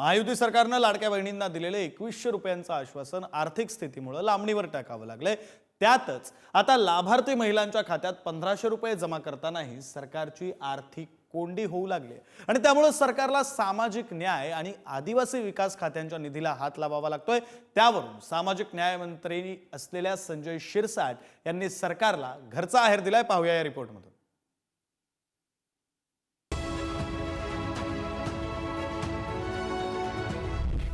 महायुती सरकारनं लाडक्या बहिणींना दिलेले एकवीसशे रुपयांचं आश्वासन आर्थिक स्थितीमुळे लांबणीवर टाकावं लागलंय. त्यातच आता लाभार्थी महिलांच्या खात्यात पंधराशे रुपये जमा करतानाही सरकारची आर्थिक कोंडी होऊ लागली आणि त्यामुळे सरकारला सामाजिक न्याय आणि आदिवासी विकास खात्यांच्या निधीला हात लावावा लागतोय. त्यावरून सामाजिक न्यायमंत्री असलेल्या संजय शिरसाट यांनी सरकारला घरचा आहेर दिलाय. पाहूया या रिपोर्टमधून.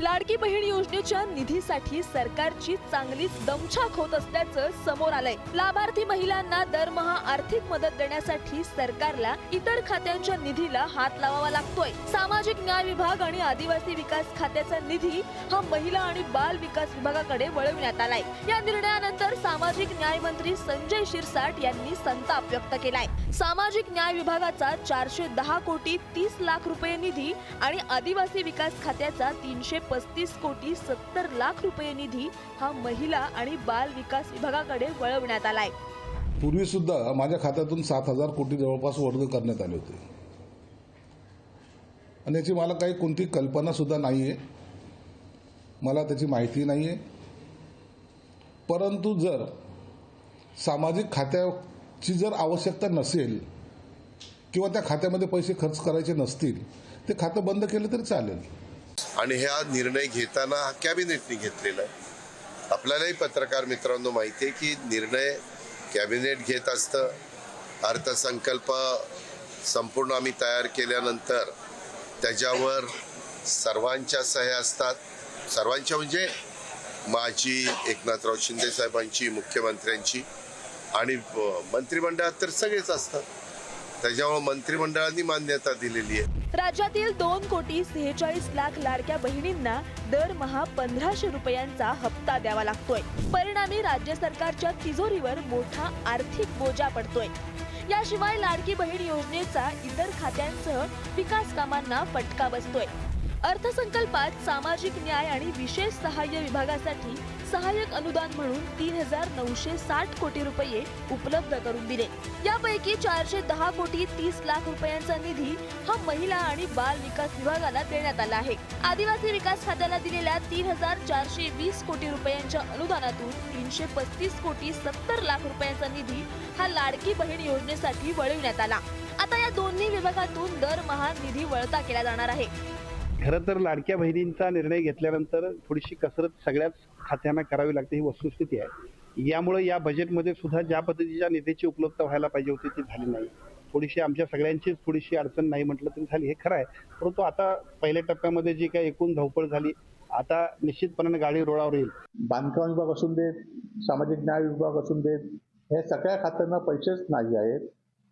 लाडकी बहीण योजनेच्या निधीसाठी सरकारची चांगलीच दमछाक होत असल्याचं समोर आलंय. लाभार्थी महिलांना दरमहा आर्थिक मदत देण्यासाठी सरकारला इतर खात्यांच्या निधीला हात लावावा लागतोय. सामाजिक न्याय विभाग आणि आदिवासी विकास खात्याचा निधी हा महिला आणि बाल विकास विभागाकडे वळविण्यात आलाय. या निर्णयानंतर सामाजिक न्याय मंत्री संजय शिरसाट यांनी संताप व्यक्त केलाय. सामाजिक न्याय विभागाचा चारशे दहा कोटी तीस लाख रुपये निधी आणि आदिवासी विकास खात्याचा तीनशे पस्तीस कोटी सत्तर लाख रुपये निधी हा महिला आणि बाल विकास विभागाकडे वळवण्यात आलाय. पूर्वी सुद्धा माझ्या खात्यातून सात हजार कोटी जवळपास वर्ग करण्यात आले होते. आणि याची मला काही कोणती कल्पना सुद्धा नाही आहे मला त्याची माहिती नाही आहे परंतु जर सामाजिक खात्याची जर आवश्यकता नसेल किंवा त्या खात्यामध्ये पैसे खर्च करायचे नसतील ते खातं बंद केलं तरी चालेल. आणि ह्या निर्णय घेताना हा कॅबिनेटने घेतलेला आहे. आपल्यालाही पत्रकार मित्रांनो माहिती आहे की निर्णय कॅबिनेट घेत असतं. अर्थसंकल्प संपूर्ण आम्ही तयार केल्यानंतर त्याच्यावर सर्वांच्या सह्या असतात. सर्वांच्या म्हणजे माझी एकनाथराव शिंदे साहेबांची मुख्यमंत्र्यांची आणि मंत्रिमंडळात तर सगळेच असतात. त्याच्यामुळे मंत्रिमंडळाने मान्यता दिलेली आहे. राज्यातील दोन कोटी सेहेचाळीस लाख लाडक्या बहिणींना दरमहा पंधराशे रुपयांचा हप्ता द्यावा लागतोय. परिणामी राज्य सरकारच्या तिजोरीवर मोठा आर्थिक बोजा पडतोय. याशिवाय लाडकी बहीण योजनेचा इतर खात्यांसह विकास कामांना फटका बसतोय. अर्थसंकल्पात सामाजिक न्याय आणि विशेष सहाय्य विभागासाठी सहाय्यक अनुदान म्हणून तीन हजार नऊशे साठ कोटी रुपये उपलब्ध करून दिले. यापैकी चारशे दहा कोटी तीस लाख रुपयांचा निधी हा महिला आणि बाल विकास विभागाला देण्यात आला आहे. आदिवासी विकास खात्याला दिलेल्या तीन हजार चारशे वीस कोटी रुपयांच्या अनुदानातून तीनशे पस्तीस कोटी सत्तर लाख रुपयांचा निधी हा लाडकी बहीण योजनेसाठी वळविण्यात आला. आता या दोन्ही विभागातून दरमहा निधी वळता केला जाणार आहे. खरं तर लाडक्या बहिणींचा निर्णय घेतल्यानंतर थोडीशी कसरत सगळ्याच खात्यांना करावी लागते ही वस्तुस्थिती आहे. यामुळे या बजेटमध्ये सुद्धा ज्या पद्धतीच्या निधीची उपलब्धता व्हायला पाहिजे होती ती झाली नाही. थोडीशी आमच्या सगळ्यांचीच थोडीशी अडचण नाही म्हटलं तरी झाली. हे खरं आहे. परंतु आता पहिल्या टप्प्यामध्ये जी काही एकूण धावपळ झाली आता निश्चितपणाने गाडी रोडावर येईल. बांधकाम विभाग असून देत सामाजिक न्याय विभाग असून देत ह्या सगळ्या खात्यांना पैसेच नाही आहेत.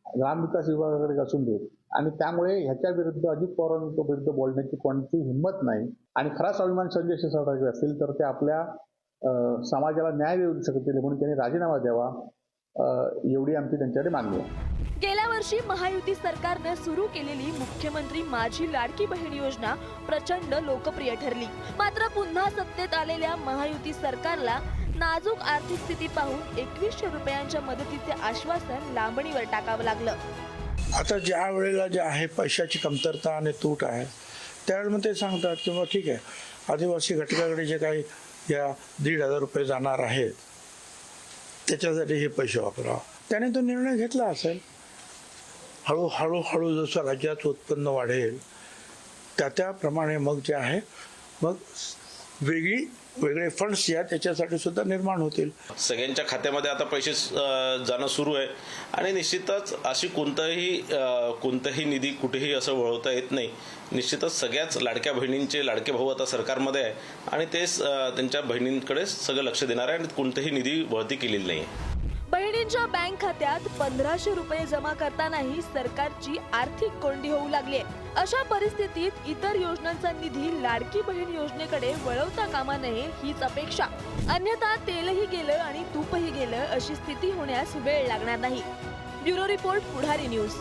ग्रामविकास विभागाकडे असून देत. आणि त्यामुळे ह्याच्या विरुद्ध अजित पवारांच्या विरुद्ध बोलण्याची कोणती हिंमत नाही. आणि खरा स्वाभिमान संजय शिरसाट असेल तर ते आपल्या समाजाला न्याय देऊ शकतील म्हणून त्यांनी राजीनामा द्यावा एवढी आमची त्यांच्याकडे मागणी आहे. गेल्या वर्षी महायुती सरकारनं सुरू केलेली मुख्यमंत्री माझी लाडकी बहीण योजना प्रचंड लोकप्रिय ठरली. मात्र पुन्हा सत्तेत आलेल्या महायुती सरकारला नाजूक आर्थिक स्थिती पाहून एकवीसशे रुपयांच्या मदतीचे आश्वासन लांबणीवर टाकावं लागलं. आता ज्या वेळेला जे आहे पैशाची कमतरता आणि तूट आहे त्यावेळेला मग ते सांगतात की मग ठीक आहे आदिवासी घटकाकडे जे काही या दीड हजार रुपये जाणार आहेत त्याच्यासाठी हे पैसे वापरावा. त्याने तो निर्णय घेतला असेल. हळूहळू हळू जसं राज्याचं उत्पन्न वाढेल त्या त्याप्रमाणे मग जे आहे मग वेगळी वेगळे फंड्स या त्याच्यासाठी सुद्धा निर्माण होतील. सगळ्यांच्या खात्यामध्ये आता पैसे जाणं सुरू आहे. आणि निश्चितच अशी कोणताही कोणतंही कोणताही निधी कुठेही असं वळवता येत नाही. निश्चितच सगळ्याच लाडक्या बहिणींचे लाडके भाऊ आता सरकारमध्ये आहे. आणि तेच त्यांच्या बहिणींकडे सगळं लक्ष देणार आहे आणि कोणतंही निधी वळती केलेली नाही आहे. बहिणींच्या बँक खात्यात पंधराशे रुपये जमा करतानाही सरकारची आर्थिक कोंडी होऊ लागली अशा परिस्थितीत इतर योजनांचा निधी लाडकी बहीण योजनेकडे वळवता कामा नये हीच अपेक्षा. अन्यथा तेलही गेलं आणि तूपही गेलं अशी स्थिती होण्यास वेळ लागणार नाही. Bureau report Pudhari news.